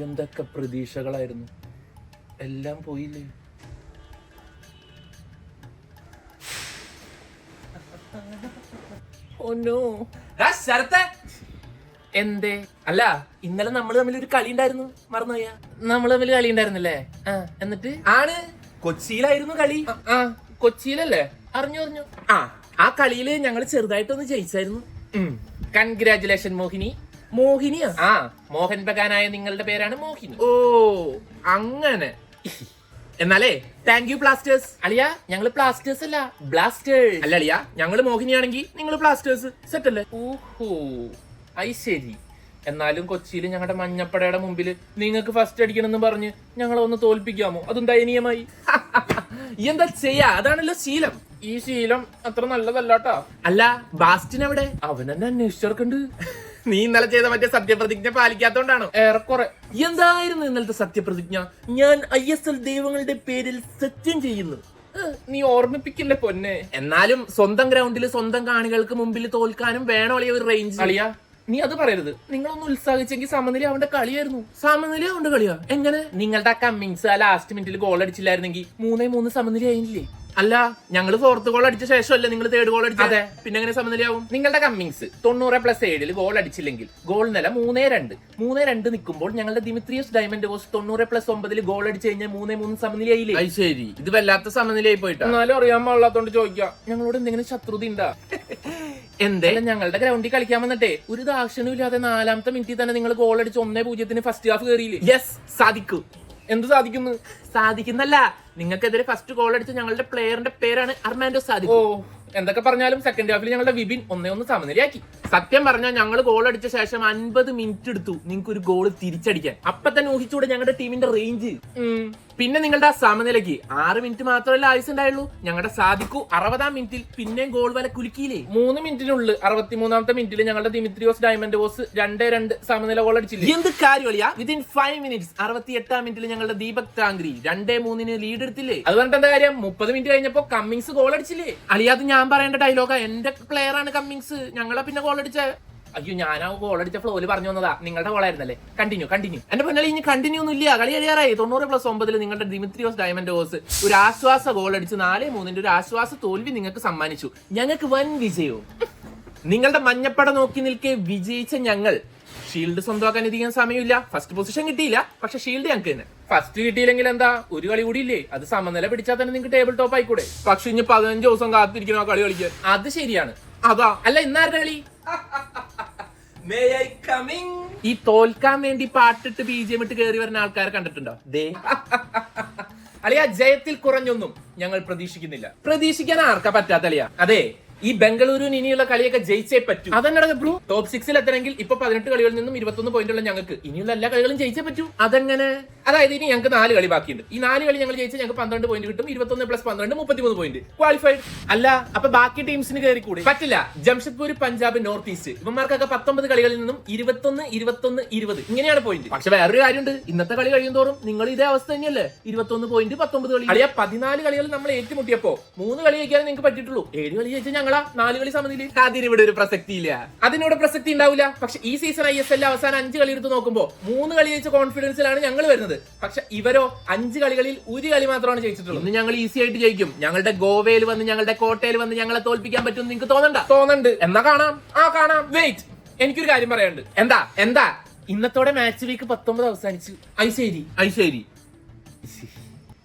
എന്തൊക്കെ പ്രതീക്ഷകളായിരുന്നു. എല്ലാം പോയില്ലേ? എന്തേ? അല്ല ഇന്നലെ നമ്മൾ തമ്മിൽ ഒരു കളി ഉണ്ടായിരുന്നു. മറന്നുപോയ നമ്മൾ തമ്മിൽ കളി ഉണ്ടായിരുന്നല്ലേ? എന്നിട്ട്? ആണ്. കൊച്ചിയിലായിരുന്നു കളി. ആ, ആ കൊച്ചിയിലല്ലേ? അറിഞ്ഞു അറിഞ്ഞു. ആ ആ കളിയിൽ ഞങ്ങൾ ചെറുതായിട്ടൊന്ന് ജയിച്ചായിരുന്നു. കൺഗ്രാറ്റുലേഷൻ മോഹിനി. മോഹിനിയാ? ആ മോഹൻ ബഗാനായ നിങ്ങളുടെ പേരാണ് മോഹിനി. ഓ അങ്ങനെ. എന്നാലേ താങ്ക് യു ബ്ലാസ്റ്റേഴ്സ് അളിയ ഞങ്ങൾ ബ്ലാസ്റ്റേഴ്സ് അല്ല ബ്ലാസ്റ്റേഴ്സ് അല്ല അളിയ ഞങ്ങൾ മോഹിനിയാണെങ്കിൽ നിങ്ങൾ ബ്ലാസ്റ്റേഴ്സ് സെറ്റ് അല്ലേ ഓഹോ ഐ ശരി. എന്നാലും കൊച്ചിയിൽ ഞങ്ങളുടെ മഞ്ഞപ്പടയുടെ മുമ്പിൽ നിങ്ങൾക്ക് ഫസ്റ്റ് അടിക്കണമെന്ന് പറഞ്ഞ് ഞങ്ങളെ ഒന്ന് തോൽപ്പിക്കാമോ? അതും ദയനീയമായി. എന്താ ചെയ്യാ? അതാണല്ലോ ശീലം. ഈ ശീലം അത്ര നല്ലതല്ലാട്ടാ. അല്ല ബാസ്റ്റിൻ എവിടെ? അവനെന്നെ എന്നെ അന്വേഷിച്ചവർക്കുണ്ട് നീ ഇന്നലെ ചെയ്ത മറ്റേ സത്യപ്രതിജ്ഞ പാലിക്കാത്തോണ്ടാണ്? ഏറെക്കുറെ. എന്തായിരുന്നു ഇന്നലത്തെ സത്യപ്രതിജ്ഞ? ഞാൻ ഐ എസ് എൽ ദൈവങ്ങളുടെ പേരിൽ സത്യം ചെയ്യുന്നു. നീ ഓർമ്മിപ്പിക്കില്ല പൊന്നെ? എന്നാലും സ്വന്തം ഗ്രൗണ്ടിൽ സ്വന്തം കാണികൾക്ക് മുമ്പിൽ തോൽക്കാനും വേണോ ഒരു റേഞ്ച് അളിയ നീ അത് പറയരുത്. നിങ്ങളൊന്ന് ഉത്സാഹിച്ചെങ്കിൽ സമനില അവന്റെ കളിയായിരുന്നു. സമനില അവന്റെ കളിയാ. എങ്ങനെ? നിങ്ങളുടെ ആ കമ്മിങ്സ് ആ ലാസ്റ്റ് മിനിറ്റിൽ ഗോൾ അടിച്ചില്ലായിരുന്നെങ്കിൽ മൂന്നേ മൂന്ന് സമനില ആയില്ലേ അല്ല ഞങ്ങൾ ഫോർത്ത് ഗോൾ അടിച്ച ശേഷമല്ലേ നിങ്ങൾ തേർഡ് ഗോൾ അടിച്ചത്? പിന്നെ എങ്ങനെ സമനിലയാവും? നിങ്ങളുടെ കമ്മിങ്സ് തൊണ്ണൂറ് പ്ലസ് ഏഴിൽ ഗോൾ അടിച്ചില്ലെങ്കിൽ ഗോൾ നില മൂന്നേ രണ്ട്. മൂന്നേ രണ്ട് നിൽക്കുമ്പോൾ ഞങ്ങളുടെ ദിമിത്രിയസ് ഡയമണ്ട് കോസ് തൊണ്ണൂറ് പ്ലസ് ഒമ്പതിൽ ഗോൾ അടിച്ചു കഴിഞ്ഞാൽ മൂന്നേ മൂന്ന് സമനിലയായില്ലേ? ശരി. ഇത് വല്ലാത്ത സമനിലയായി പോയിട്ട്. എന്നാലും അറിയാൻ പാടില്ലാത്തോണ്ട് ചോദിക്കാം. ഞങ്ങളോട് എന്തെങ്കിലും ശത്രുത ഉണ്ടാ? എന്തേ? ഞങ്ങളുടെ ഗ്രൗണ്ടിൽ കളിക്കാൻ വന്നിട്ടേ ഒരു ദാക്ഷണവും ഇല്ലാതെ നാലാമത്തെ മിനിറ്റിൽ തന്നെ നിങ്ങൾ ഗോൾ അടിച്ച് ഒന്നേ പൂജ്യത്തിന് ഫസ്റ്റ് ഹാഫ് കയറിയില്ലേ യെസ് സാധിക്കൂ. എന്ത് സാധിക്കുന്നു? സാധിക്കുന്നല്ല. നിങ്ങൾക്കെതിരെ ഫസ്റ്റ് ഗോൾ അടിച്ച ഞങ്ങളുടെ പ്ലെയറിന്റെ പേരാണ് അർമാൻഡോ സാധിക്കും ഓ എന്തൊക്കെ പറഞ്ഞാലും സെക്കൻഡ് ഹാഫിൽ ഞങ്ങളുടെ വിപിൻ ഒന്നേ ഒന്ന് സമനിലയാക്കി. സത്യം പറഞ്ഞാൽ ഞങ്ങൾ ഗോൾ അടിച്ച ശേഷം അൻപത് മിനിറ്റ് എടുത്തു നിങ്ങൾക്ക് ഒരു ഗോൾ തിരിച്ചടിക്കാൻ അപ്പൊ തന്നെ ഊഹിച്ചുകൂടെ ഞങ്ങളുടെ ടീമിന്റെ റേഞ്ച് പിന്നെ നിങ്ങളുടെ ആ സമനിലയ്ക്ക് ആറ് മിനിറ്റ് മാത്രമല്ല ആയുസ് ഉണ്ടായുള്ളൂ. ഞങ്ങളുടെ സാധിക്കു അറുപതാം മിനിറ്റിൽ പിന്നെയും ഗോൾ വല കുലുക്കിയില്ലേ? മൂന്ന് മിനിറ്റിനുള്ളിൽ അറുപത്തിമൂന്നാമത്തെ മിനിറ്റിൽ ഞങ്ങളുടെ ദിമിത്രിയോസ് ഡയമണ്ട് ബോസ് രണ്ടേ രണ്ട് സമനില ഗോൾ അടിച്ചില്ല? എന്ത് കാര്യമല്ല വിതിൻ ഫൈവ് മിനിറ്റ്സ് അറുപത്തി എട്ടാം മിനിറ്റിൽ ഞങ്ങളുടെ ദീപക് താങ്ക്രി രണ്ടേ മൂന്നിന് ലീഡ് എടുത്തില്ലേ? അത് പറഞ്ഞിട്ട് എന്താ കാര്യം? മുപ്പത് മിനിറ്റ് കഴിഞ്ഞപ്പോ കമ്മിങ്സ് ഗോൾ അടിച്ചില്ലേ? അളിയാത് ഞാൻ പറയേണ്ട ഡയലോഗാ എന്റെ പ്ലെയർ ആണ് കമ്മിങ്സ് ഞങ്ങളെ പിന്നെ ഗോൾ അടിച്ച. അയ്യോ ഞാൻ ആ ഗോൾ അടിച്ച ഫ്ലോയിൽ പറഞ്ഞു വന്നതാ. നിങ്ങളുടെ ഗോളായിരുന്നല്ലേ കണ്ടിന്യൂ കണ്ടിന്യൂ എന്റെ പൊന്നാളി ഇനി കണ്ടിന്യൂ ഒന്നും ഇല്ല. കളി കഴിയാറായി തൊണ്ണൂറ് പ്ലസ് ഒമ്പതിൽ നിങ്ങളുടെ ദിമിത്രിയോസ് ഡയമണ്ട് ഓസ് ഒരു ആശ്വാസ ഗോൾ അടിച്ച് നാല് മൂന്നിന്റെ ഒരു ആശ്വാസ തോൽവി നിങ്ങൾക്ക് സമ്മാനിച്ചു. ഞങ്ങൾക്ക് വൻ വിജയവും. നിങ്ങളുടെ മഞ്ഞപ്പട നോക്കി നിൽക്കെ വിജയിച്ച ഞങ്ങൾ. ഷീൽഡ് സ്വന്തമാക്കാൻ അധികം സമയമില്ല. ഫസ്റ്റ് പൊസിഷൻ കിട്ടിയില്ല. പക്ഷെ ഷീൽഡ് ഞങ്ങൾക്ക് തന്നെ. ഫസ്റ്റ് കിട്ടിയില്ലെങ്കിൽ എന്താ? ഒരു കളി കൂടി ഇല്ലേ? അത് സമനില പിടിച്ചാൽ തന്നെ നിങ്ങൾക്ക് ടേബിൾ ടോപ്പ് ആയിക്കൂടെ. പക്ഷെ ഇനി പതിനഞ്ച് ദിവസം കാത്തിരിക്കണം ആ കളി കളിക്കാൻ. അത് ശരിയാണ്. അതാ. അല്ല ഇന്നാരുടെ കളി? ഈ തോൽക്കാൻ വേണ്ടി പാട്ടിട്ട് ബി ജെ ഇട്ട് കയറി വരുന്ന ആൾക്കാരെ കണ്ടിട്ടുണ്ടോ? ദേ. അളിയ ജയത്തിൽ കുറഞ്ഞൊന്നും ഞങ്ങൾ പ്രതീക്ഷിക്കുന്നില്ല. പ്രതീക്ഷിക്കാൻ ആർക്കാ പറ്റാത്ത അളിയ? അതെ ഈ ബംഗളൂരുവിന് ഇനിയുള്ള കളിയൊക്കെ ജയിച്ചേ പറ്റൂ. അതെന്നെ ബ്രൂ ടോപ്പ് സിക്സിൽ എത്തണമെങ്കിൽ ഇപ്പൊ പതിനെട്ട് കളികളിൽ നിന്നും ഇരുപത്തൊന്ന് പോയിന്റ് ഉള്ള ഞങ്ങൾക്ക് ഇനിയുള്ള എല്ലാ കളികളും ജയിച്ചേ പറ്റൂ. അതെങ്ങനെ? അതായത് ഇനി ഞങ്ങൾക്ക് നാല് കളി ബാക്കിയുണ്ട്. ഈ നാല് കളി ഞങ്ങൾ ജയിച്ചാൽ ഞങ്ങൾക്ക് പന്ത്രണ്ട് പോയിന്റ് കിട്ടും. ഇരുപത്തൊന്ന് പ്ലസ് പന്ത്രണ്ട് മുപ്പത്തിമൂന്ന് പോയിന്റ് ക്വാളിഫൈഡ് അല്ല അപ്പൊ ബാക്കി ടീംസിന് കയറി കൂടി പറ്റില്ല. ജംഷഡ്പൂർ പഞ്ചാബ് നോർത്ത് ഈസ്റ്റ് ഇവന്മാർക്കൊക്കെ പത്തൊമ്പത് കളികളിൽ നിന്നും ഇരുപത്തൊന്ന് ഇരുപത്തൊന്ന് ഇരുപത്. ഇങ്ങനെയാണ് പോയിന്റ് പക്ഷെ വേറൊരു കാര്യമുണ്ട്. ഇന്നത്തെ കളി കഴിയും തോറും നിങ്ങൾ ഇതേ അവസ്ഥ തന്നെയല്ലേ? ഇരുപത്തൊന്ന് പോയിന്റ് പത്തൊമ്പത് കളി അളിയ പതിനാല് കളികൾ നമ്മൾ ഏറ്റുമുട്ടിയപ്പോ മൂന്ന് കളി ജയിക്കാനേ നിങ്ങൾക്ക് പറ്റിയിട്ടുള്ളൂ. ഏഴ് കളി ജയിച്ചാൽ ഞങ്ങളാ നാല് കളി സമനില അതിനിവിടെ ഒരു പ്രസക്തി ഇല്ല അതിനോട് പ്രസക്തി ഉണ്ടാവില്ല. പക്ഷെ ഈ സീസൺ ഐ എസ് എൽ അവസാനം അഞ്ച് കളി എടുത്ത് നോക്കുമ്പോൾ മൂന്ന് കളി ജയിച്ച കോൺഫിഡൻസിലാണ് ഞങ്ങൾ വരുന്നത്. പക്ഷെ ഇവരോ അഞ്ച് കളികളിൽ ഒരു കളി മാത്രമാണ് ജയിച്ചിട്ടുള്ളത്. ഇന്ന് ഞങ്ങൾ ഈസി ആയിട്ട് ജയിക്കും. ഞങ്ങളുടെ ഗോവയിൽ വന്ന് ഞങ്ങളുടെ കോട്ടയിൽ വന്ന് ഞങ്ങളെ തോൽപ്പിക്കാൻ പറ്റും നിങ്ങൾക്ക് തോന്നണ്ട? തോന്നണ്ട്. എന്നാ കാണാം. ആ കാണാം. വെയിറ്റ് എനിക്കൊരു കാര്യം പറയാനുണ്ട്. എന്താ? എന്താ? ഇന്നത്തോടെ മാച്ച് വീക്ക് പത്തൊമ്പത് അവസാനിച്ചു. ഐശ്വരി. ഐശ്ശേരി